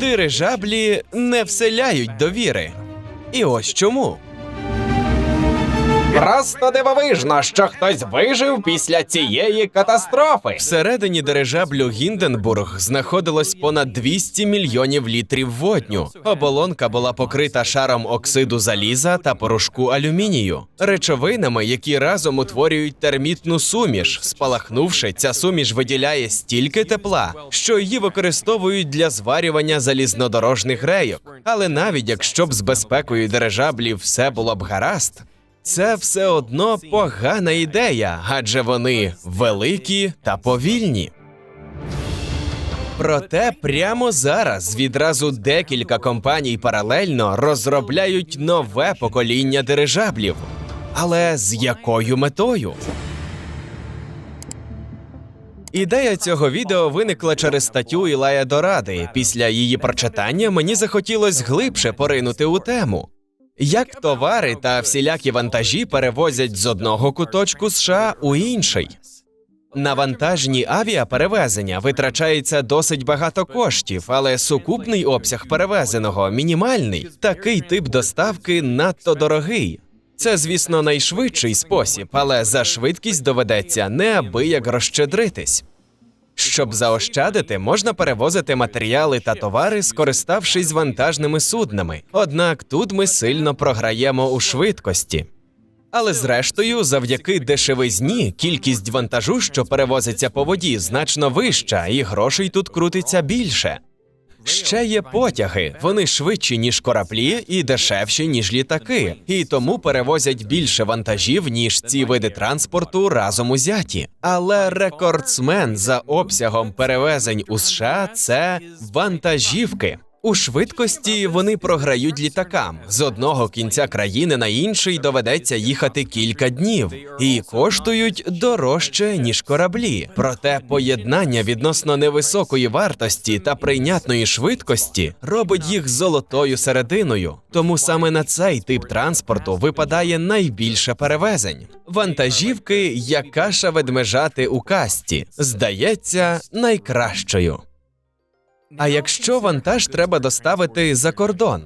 Дирижаблі не вселяють довіри. І ось чому. Просто дивовижно, що хтось вижив після цієї катастрофи. Всередині дирижаблю Гінденбург знаходилось понад 200 мільйонів літрів водню. Оболонка була покрита шаром оксиду заліза та порошку алюмінію, речовинами, які разом утворюють термітну суміш. Спалахнувши, ця суміш виділяє стільки тепла, що її використовують для зварювання залізнодорожних рейок. Але навіть якщо б з безпекою дирижаблів все було б гаразд. Це все одно погана ідея, адже вони великі та повільні. Проте прямо зараз відразу декілька компаній паралельно розробляють нове покоління дирижаблів. Але з якою метою? Ідея цього відео виникла через статтю Ілая Доради. Після її прочитання мені захотілося глибше поринути у тему. Як товари та всілякі вантажі перевозять з одного куточку США у інший? На вантажні авіаперевезення витрачається досить багато коштів, але сукупний обсяг перевезеного мінімальний. Такий тип доставки надто дорогий. Це, звісно, найшвидший спосіб, але за швидкість доведеться неабияк розщедритись. Щоб заощадити, можна перевозити матеріали та товари, скориставшись вантажними суднами. Однак тут ми сильно програємо у швидкості. Але зрештою, завдяки дешевизні, кількість вантажу, що перевозиться по воді, значно вища, і грошей тут крутиться більше. Ще є потяги. Вони швидші, ніж кораблі, і дешевші, ніж літаки, і тому перевозять більше вантажів, ніж ці види транспорту разом узяті. Але рекордсмен за обсягом перевезень у США це вантажівки. У швидкості вони програють літакам. З одного кінця країни на інший доведеться їхати кілька днів і коштують дорожче ніж кораблі. Проте поєднання відносно невисокої вартості та прийнятної швидкості робить їх золотою серединою. Тому саме на цей тип транспорту випадає найбільше перевезень. Вантажівки, як каша ведмежати у касті, здається найкращою. А якщо вантаж треба доставити за кордон?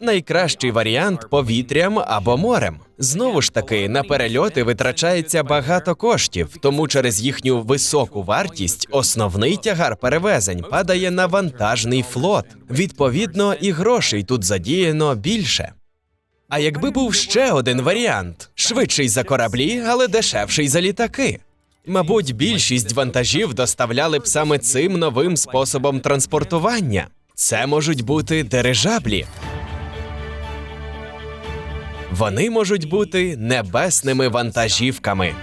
Найкращий варіант повітрям або морем. Знову ж таки, на перельоти витрачається багато коштів, тому через їхню високу вартість основний тягар перевезень падає на вантажний флот. Відповідно, і грошей тут задіяно більше. А якби був ще один варіант швидший за кораблі, але дешевший за літаки. Мабуть, більшість вантажів доставляли б саме цим новим способом транспортування. Це можуть бути дирижаблі. Вони можуть бути небесними вантажівками.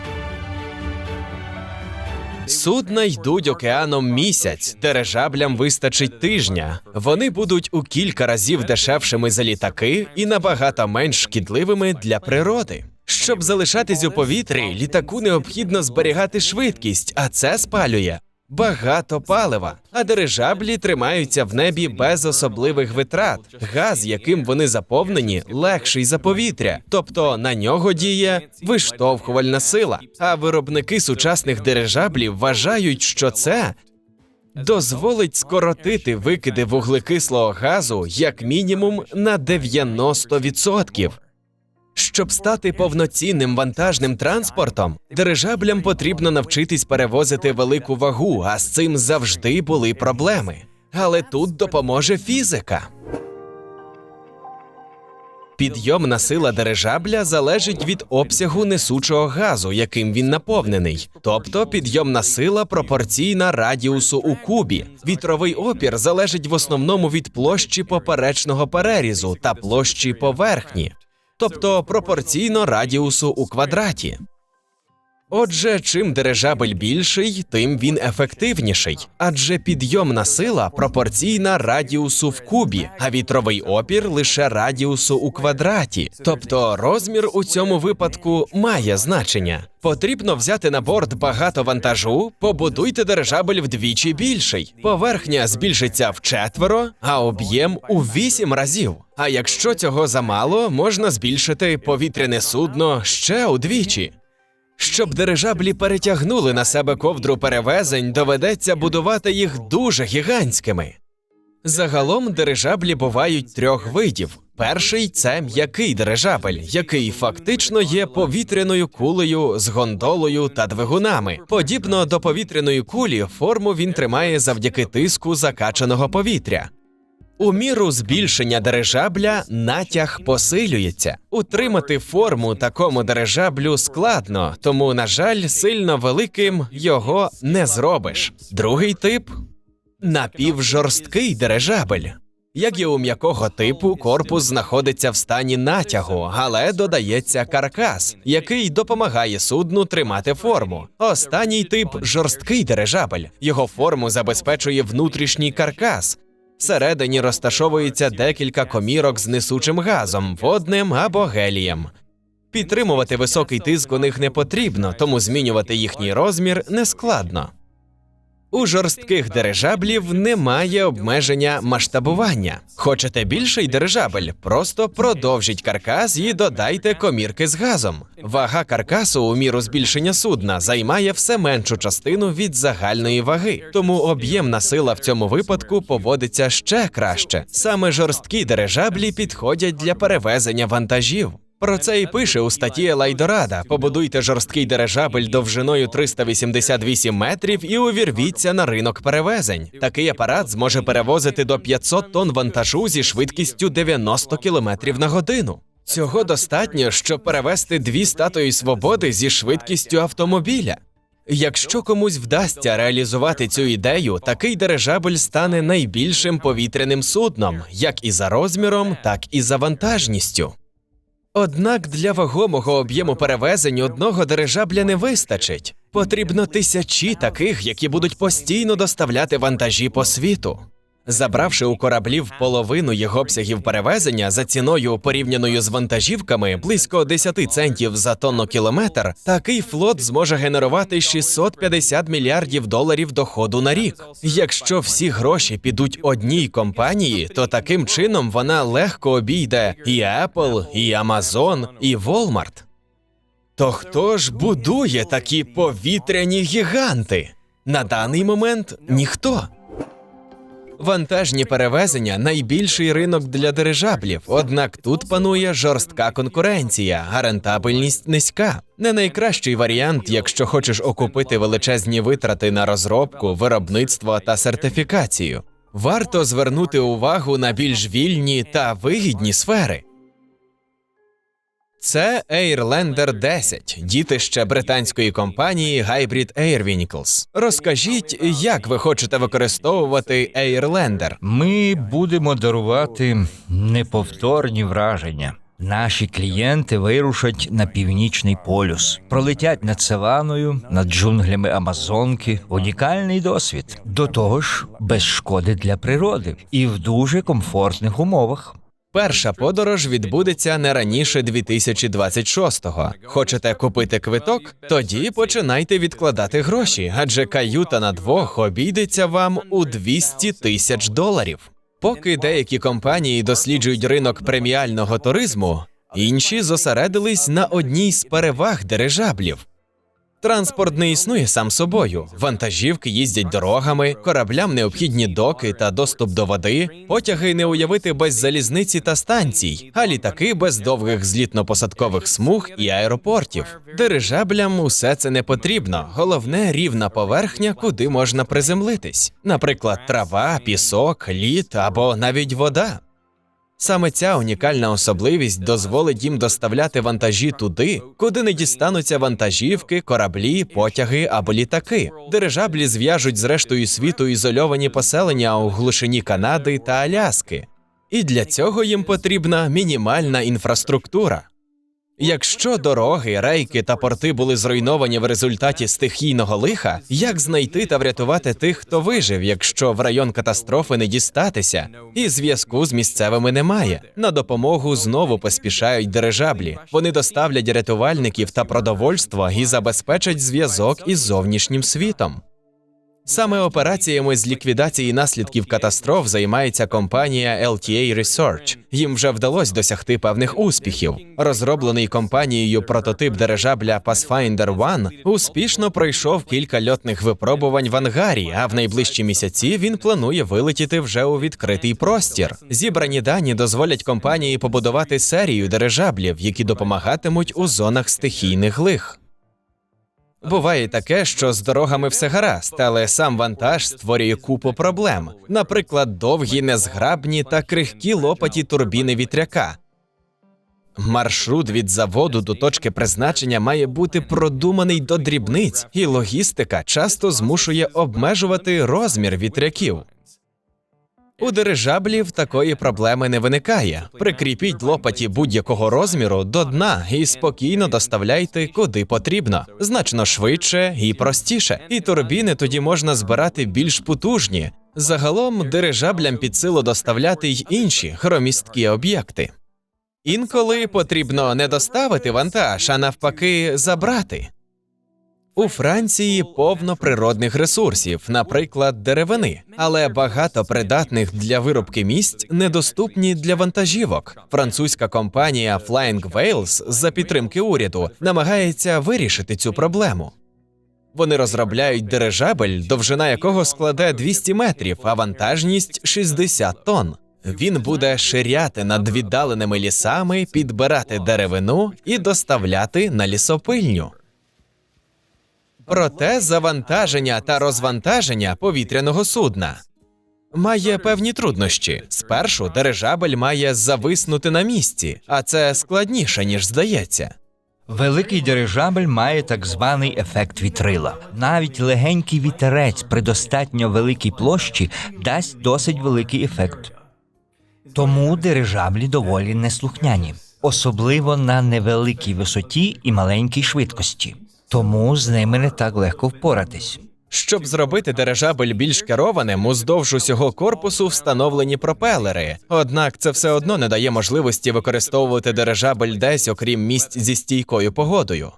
Судна йдуть океаном місяць, дирижаблям вистачить тижня. Вони будуть у кілька разів дешевшими за літаки і набагато менш шкідливими для природи. Щоб залишатись у повітрі, літаку необхідно зберігати швидкість, а це спалює багато палива. А дирижаблі тримаються в небі без особливих витрат. Газ, яким вони заповнені, легший за повітря, тобто на нього діє виштовхувальна сила. А виробники сучасних дирижаблів вважають, що це дозволить скоротити викиди вуглекислого газу як мінімум на 90%. Щоб стати повноцінним вантажним транспортом, дирижаблям потрібно навчитись перевозити велику вагу, а з цим завжди були проблеми. Але тут допоможе фізика. Підйомна сила дирижабля залежить від обсягу несучого газу, яким він наповнений, тобто підйомна сила пропорційна радіусу у кубі. Вітровий опір залежить в основному від площі поперечного перерізу та площі поверхні тобто пропорційно радіусу у квадраті. Отже, чим дирижабель більший, тим він ефективніший, адже підйомна сила пропорційна радіусу в кубі, а вітровий опір лише радіусу у квадраті. Тобто розмір у цьому випадку має значення. Потрібно взяти на борт багато вантажу, побудуйте дирижабель вдвічі більший. Поверхня збільшиться в четверо, а об'єм у вісім разів. А якщо цього замало, можна збільшити повітряне судно ще удвічі. Щоб дирижаблі перетягнули на себе ковдру перевезень, доведеться будувати їх дуже гігантськими. Загалом дирижаблі бувають трьох видів. Перший це м'який дирижабель, який фактично є повітряною кулею з гондолою та двигунами. Подібно до повітряної кулі, форму він тримає завдяки тиску закачаного повітря. У міру збільшення дирижабля натяг посилюється. Утримати форму такому дирижаблю складно, тому, на жаль, сильно великим його не зробиш. Другий тип напівжорсткий дирижабель. Як і у м'якого типу, корпус знаходиться в стані натягу, але додається каркас, який допомагає судну тримати форму. Останній тип жорсткий дирижабель. Його форму забезпечує внутрішній каркас. Всередині розташовується декілька комірок з несучим газом, водним або гелієм. Підтримувати високий тиск у них не потрібно, тому змінювати їхній розмір нескладно. У жорстких дирижаблів немає обмеження масштабування. Хочете більший дирижабель? Просто продовжіть каркас і додайте комірки з газом. Вага каркасу у міру збільшення судна займає все меншу частину від загальної ваги, тому об'ємна сила в цьому випадку поводиться ще краще. Саме жорсткі дирижаблі підходять для перевезення вантажів. Про це і пише у статті Елайдорада. Побудуйте жорсткий дирижабель довжиною 388 метрів і увірвіться на ринок перевезень. Такий апарат зможе перевозити до 500 тонн вантажу зі швидкістю 90 км на годину. Цього достатньо, щоб перевезти дві статуї свободи зі швидкістю автомобіля. Якщо комусь вдасться реалізувати цю ідею, такий дирижабль стане найбільшим повітряним судном, як і за розміром, так і за вантажністю. Однак для вагомого об'єму перевезень одного дирижабля не вистачить. Потрібно тисячі таких, які будуть постійно доставляти вантажі по світу. Забравши у кораблів половину їх обсягів перевезення за ціною порівняною з вантажівками близько 10 центів за тонну кілометр, такий флот зможе генерувати 650 мільярдів доларів доходу на рік. Якщо всі гроші підуть одній компанії, то таким чином вона легко обійде і Apple, і Amazon, і Walmart. То хто ж будує такі повітряні гіганти? На даний момент ніхто. Вантажні перевезення найбільший ринок для дирижаблів, однак тут панує жорстка конкуренція, а рентабельність низька. Не найкращий варіант, якщо хочеш окупити величезні витрати на розробку, виробництво та сертифікацію. Варто звернути увагу на більш вільні та вигідні сфери. Це Airlander 10, дітище британської компанії Hybrid Air Vehicles. Розкажіть, як ви хочете використовувати Airlander? Ми будемо дарувати неповторні враження. Наші клієнти вирушать на північний полюс, пролетять над саваною, над джунглями Амазонки. Унікальний досвід. До того ж, без шкоди для природи і в дуже комфортних умовах. Перша подорож відбудеться не раніше 2026-го. Хочете купити квиток? Тоді починайте відкладати гроші, адже каюта на двох обійдеться вам у 200 тисяч доларів. Поки деякі компанії досліджують ринок преміального туризму, інші зосередились на одній з переваг дирижаблів. Транспорт не існує сам собою. Вантажівки їздять дорогами, кораблям необхідні доки та доступ до води, потяги не уявити без залізниці та станцій, а літаки без довгих злітно-посадкових смуг і аеропортів. Дирижаблям усе це не потрібно. Головне рівна поверхня, куди можна приземлитись. Наприклад, трава, пісок, лід або навіть вода. Саме ця унікальна особливість дозволить їм доставляти вантажі туди, куди не дістануться вантажівки, кораблі, потяги або літаки. Дирижаблі зв'яжуть з рештою світу ізольовані поселення у глушині Канади та Аляски. І для цього їм потрібна мінімальна інфраструктура. Якщо дороги, рейки та порти були зруйновані в результаті стихійного лиха, як знайти та врятувати тих, хто вижив, якщо в район катастрофи не дістатися, і зв'язку з місцевими немає. На допомогу знову поспішають дирижаблі. Вони доставлять рятувальників та продовольство і забезпечать зв'язок із зовнішнім світом. Саме операціями з ліквідації наслідків катастроф займається компанія LTA Research. Їм вже вдалося досягти певних успіхів. Розроблений компанією прототип дирижабля Pathfinder One успішно пройшов кілька льотних випробувань в ангарі, а в найближчі місяці він планує вилетіти вже у відкритий простір. Зібрані дані дозволять компанії побудувати серію дирижаблів, які допомагатимуть у зонах стихійних лих. Буває таке, що з дорогами все гаразд, але сам вантаж створює купу проблем, наприклад, довгі, незграбні та крихкі лопаті турбіни вітряка. Маршрут від заводу до точки призначення має бути продуманий до дрібниць, і логістика часто змушує обмежувати розмір вітряків. У дирижаблів такої проблеми не виникає. Прикріпіть лопаті будь-якого розміру до дна і спокійно доставляйте куди потрібно, значно швидше і простіше. І турбіни тоді можна збирати більш потужні. Загалом дирижаблям під силу доставляти й інші хромісткі об'єкти. Інколи потрібно не доставити вантаж, а навпаки, забрати. У Франції повно природних ресурсів, наприклад, деревини, але багато придатних для виробки місць недоступні для вантажівок. Французька компанія Flying Whales за підтримки уряду намагається вирішити цю проблему. Вони розробляють дирижабель, довжина якого складе 200 метрів, а вантажність 60 тонн. Він буде ширяти над віддаленими лісами, підбирати деревину і доставляти на лісопильню. Проте завантаження та розвантаження повітряного судна має певні труднощі. Спершу дирижабель має зависнути на місці, а це складніше ніж здається. Великий дирижабель має так званий ефект вітрила. Навіть легенький вітерець при достатньо великій площі дасть досить великий ефект. Тому дирижаблі доволі неслухняні, особливо на невеликій висоті і маленькій швидкості. Тому з ними не так легко впоратись. Щоб зробити дирижабель більш керованим, уздовж усього корпусу встановлені пропелери. Однак це все одно не дає можливості використовувати дирижабель десь, окрім місць зі стійкою погодою.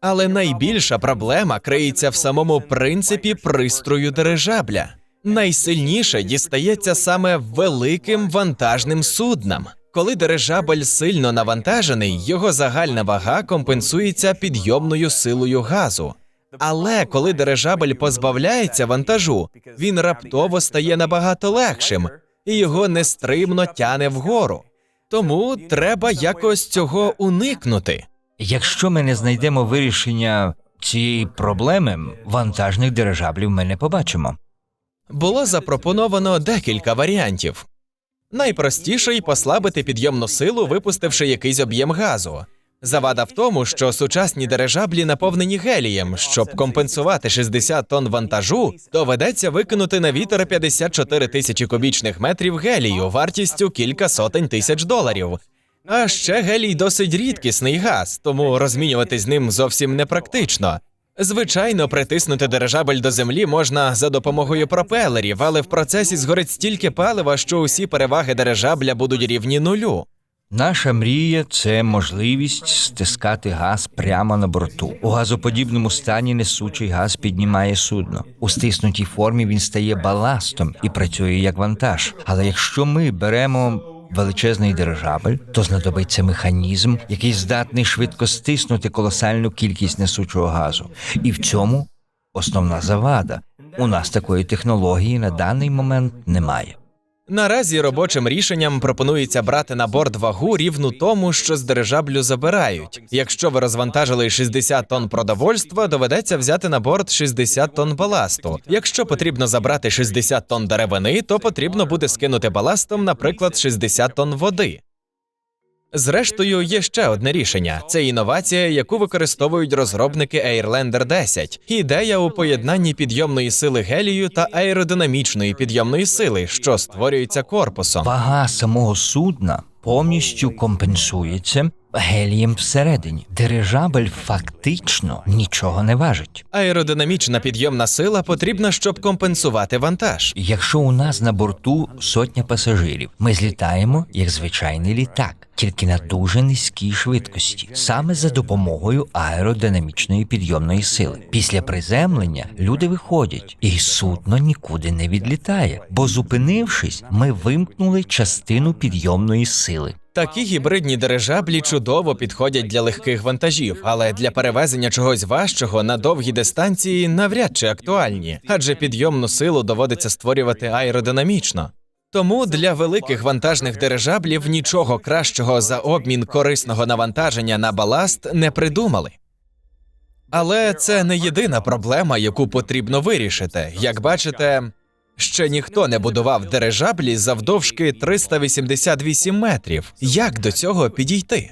Але найбільша проблема криється в самому принципі пристрою дирижабля. Найсильніше дістається саме великим вантажним суднам. Коли дирижабель сильно навантажений, його загальна вага компенсується підйомною силою газу. Але коли дирижабель позбавляється вантажу, він раптово стає набагато легшим і його нестримно тяне вгору. Тому треба якось цього уникнути. Якщо ми не знайдемо вирішення цієї проблеми, вантажних дирижаблів ми не побачимо. Було запропоновано декілька варіантів. Найпростіший послабити підйомну силу, випустивши якийсь об'єм газу. Завада в тому, що сучасні дирижаблі наповнені гелієм. Щоб компенсувати 60 тонн вантажу, доведеться викинути на вітер 54 тисячі кубічних метрів гелію вартістю кілька сотень тисяч доларів. А ще гелій досить рідкісний газ, тому розмінювати з ним зовсім непрактично. Звичайно, притиснути дирижабель до землі можна за допомогою пропелерів, але в процесі згорить стільки палива, що усі переваги дирижабля будуть рівні нулю. Наша мрія це можливість стискати газ прямо на борту. У газоподібному стані несучий газ піднімає судно. У стиснутій формі він стає баластом і працює як вантаж. Але якщо ми беремо величезний дирижабель, то знадобиться механізм, який здатний швидко стиснути колосальну кількість несучого газу. І в цьому основна завада. У нас такої технології на даний момент немає. Наразі робочим рішенням пропонується брати на борт вагу рівну тому, що з дирижаблю забирають. Якщо ви розвантажили 60 тонн продовольства, доведеться взяти на борт 60 тонн баласту. Якщо потрібно забрати 60 тонн деревини, то потрібно буде скинути баластом, наприклад, 60 тонн води. Зрештою, є ще одне рішення: це інновація, яку використовують розробники Airlander 10. Ідея у поєднанні підйомної сили гелію та аеродинамічної підйомної сили, що створюється корпусом. Вага самого судна повністю компенсується гелієм всередині. Дирижабель фактично нічого не важить. Аеродинамічна підйомна сила потрібна, щоб компенсувати вантаж. Якщо у нас на борту сотня пасажирів, ми злітаємо як звичайний літак, тільки на дуже низькій швидкості, саме за допомогою аеродинамічної підйомної сили. Після приземлення люди виходять, і судно нікуди не відлітає, бо зупинившись, ми вимкнули частину підйомної сили. Такі гібридні дирижаблі чудово підходять для легких вантажів, але для перевезення чогось важчого на довгі дистанції навряд чи актуальні, адже підйомну силу доводиться створювати аеродинамічно. Тому для великих вантажних дирижаблів нічого кращого за обмін корисного навантаження на баласт не придумали. Але це не єдина проблема, яку потрібно вирішити. Як бачите, ще ніхто не будував дирижаблі завдовжки 388 метрів. Як до цього підійти?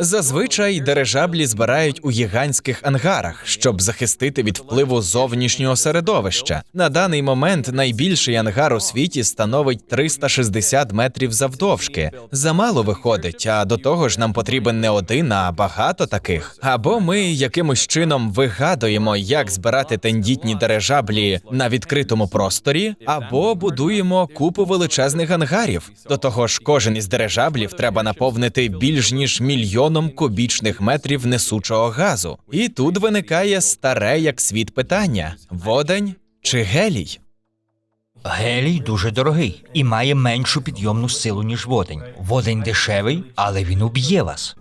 Зазвичай дирижаблі збирають у гігантських ангарах, щоб захистити від впливу зовнішнього середовища. На даний момент найбільший ангар у світі становить 360 метрів завдовжки. Замало виходить, а до того ж нам потрібен не один, а багато таких. Або ми якимось чином вигадуємо, як збирати тендітні дирижаблі на відкритому просторі, або будуємо купу величезних ангарів. До того ж, кожен із дирижаблів треба наповнити більш ніж мільйоном кубічних метрів несучого газу. І тут виникає старе як світ питання: водень чи гелій? Гелій дуже дорогий і має меншу підйомну силу, ніж водень. Водень дешевий, але він уб'є вас.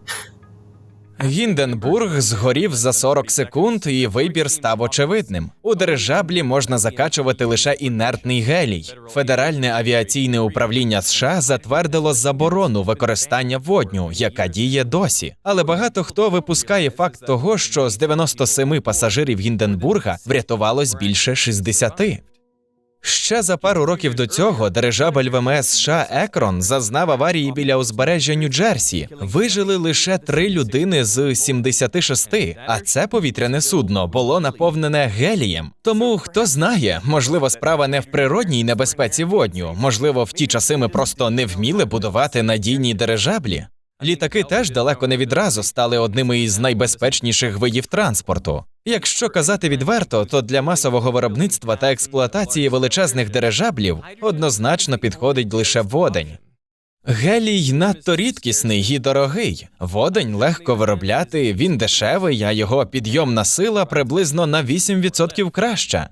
Гінденбург згорів за 40 секунд, і вибір став очевидним. У дирижаблі можна закачувати лише інертний гелій. Федеральне авіаційне управління США затвердило заборону використання водню, яка діє досі. Але багато хто випускає факт того, що з 97 пасажирів Гінденбурга врятувалось більше 60. Ще за пару років до цього дирижабель ВМС США Екрон зазнав аварії біля узбережжя Нью-Джерсі. Вижили лише три людини з 76, а це повітряне судно було наповнене гелієм. Тому хто знає, можливо, справа не в природній небезпеці водню. Можливо, в ті часи ми просто не вміли будувати надійні дирижаблі. Літаки теж далеко не відразу стали одними із найбезпечніших видів транспорту. Якщо казати відверто, то для масового виробництва та експлуатації величезних дирижаблів однозначно підходить лише водень. Гелій надто рідкісний і дорогий. Водень легко виробляти, він дешевий, а його підйомна сила приблизно на 8% краща.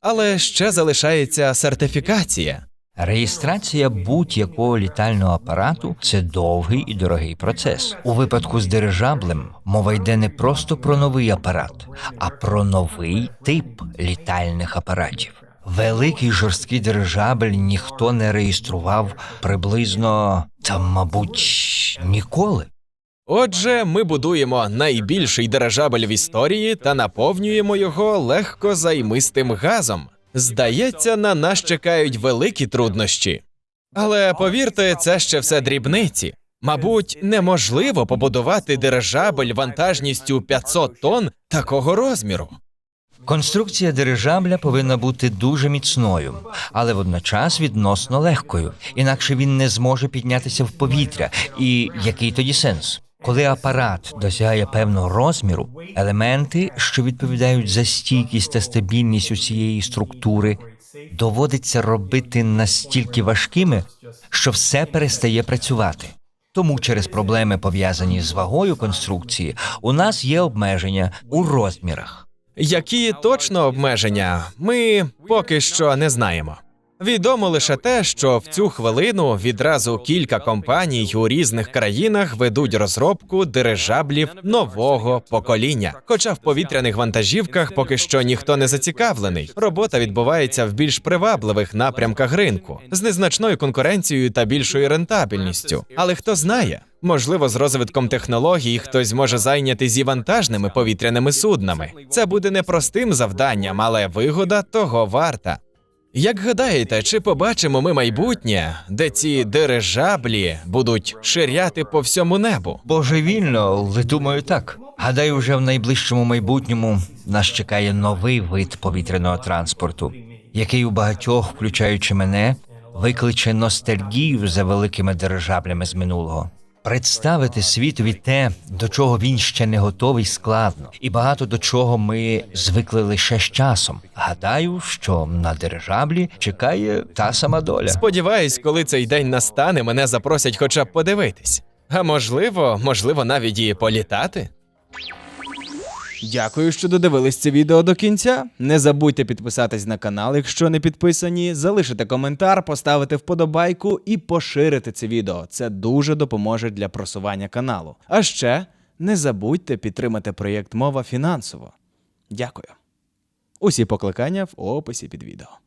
Але ще залишається сертифікація. Реєстрація будь-якого літального апарату це довгий і дорогий процес. У випадку з дирижаблем мова йде не просто про новий апарат, а про новий тип літальних апаратів. Великий жорсткий дирижабель ніхто не реєстрував приблизно та, мабуть, ніколи. Отже, ми будуємо найбільший дирижабель в історії та наповнюємо його легко займистим газом. Здається, на нас чекають великі труднощі. Але повірте, це ще все дрібниці. Мабуть, неможливо побудувати дирижабель вантажністю 500 тонн такого розміру. Конструкція дирижабля повинна бути дуже міцною, але водночас відносно легкою, інакше він не зможе піднятися в повітря. І який тоді сенс? Коли апарат досягає певного розміру, елементи, що відповідають за стійкість та стабільність усієї структури, доводиться робити настільки важкими, що все перестає працювати. Тому через проблеми, пов'язані з вагою конструкції, у нас є обмеження у розмірах. Які точно обмеження, ми поки що не знаємо. Відомо лише те, що в цю хвилину відразу кілька компаній у різних країнах ведуть розробку дирижаблів нового покоління. Хоча в повітряних вантажівках поки що ніхто не зацікавлений. Робота відбувається в більш привабливих напрямках ринку з незначною конкуренцією та більшою рентабельністю. Але хто знає, можливо, з розвитком технологій хтось зможе зайнятися і вантажними повітряними суднами. Це буде непростим завданням, але вигода того варта. Як гадаєте, чи побачимо ми майбутнє, де ці дирижаблі будуть ширяти по всьому небу? Божевільно, але думаю так. Гадаю, вже в найближчому майбутньому нас чекає новий вид повітряного транспорту, який у багатьох, включаючи мене, викличе ностальгію за великими дирижаблями з минулого. Представити світові те, до чого він ще не готовий, складно, і багато до чого ми звикли лише з часом. Гадаю, що на дирижаблі чекає та сама доля. Сподіваюсь, коли цей день настане, мене запросять хоча б подивитись. А можливо, можливо, навіть і політати. Дякую, що додивились це відео до кінця. Не забудьте підписатись на канал, якщо не підписані, залишити коментар, поставити вподобайку і поширити це відео. Це дуже допоможе для просування каналу. А ще не забудьте підтримати проєкт Мова фінансово. Дякую. Усі покликання в описі під відео.